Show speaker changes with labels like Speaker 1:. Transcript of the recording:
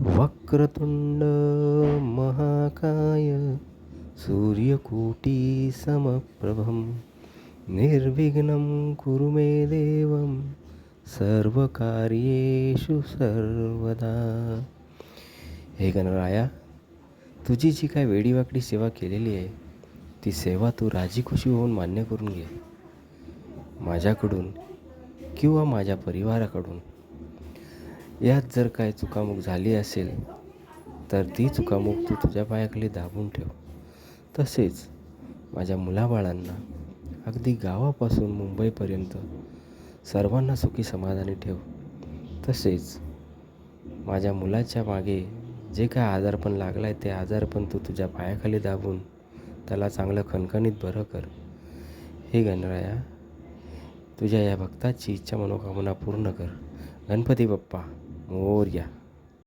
Speaker 1: वक्रतुंड महाकाय सूर्यकोटी समप्रभं निर्विघ्नं कुरु मे देवं सर्वकार्येषु सर्वदा. हे गणराया तुझी जी काय वेडीवाकडी सेवा केलेली आहे ती सेवा तू राजीखुशी होऊन मान्य करून घे. माझ्याकडून किंवा माझ्या परिवाराकडून यात जर काय चुकामुक झाली असेल तर ती चुकामुक तू तुझ्या पायाखाली दाबून ठेव. तसेच माझ्या मुलाबाळांना अगदी गावापासून मुंबईपर्यंत सर्वांना सुखी समाधानी ठेव. तसेच माझ्या मुलाच्या मागे जे काय आजारपण लागला आहे ते आजारपण तू तुझ्या पायाखाली दाबून त्याला चांगलं खणखणीत बरं कर. हे गणराया तुझ्या या भक्ताची इच्छा मनोकामना पूर्ण कर. गणपती बाप्पा. मोरया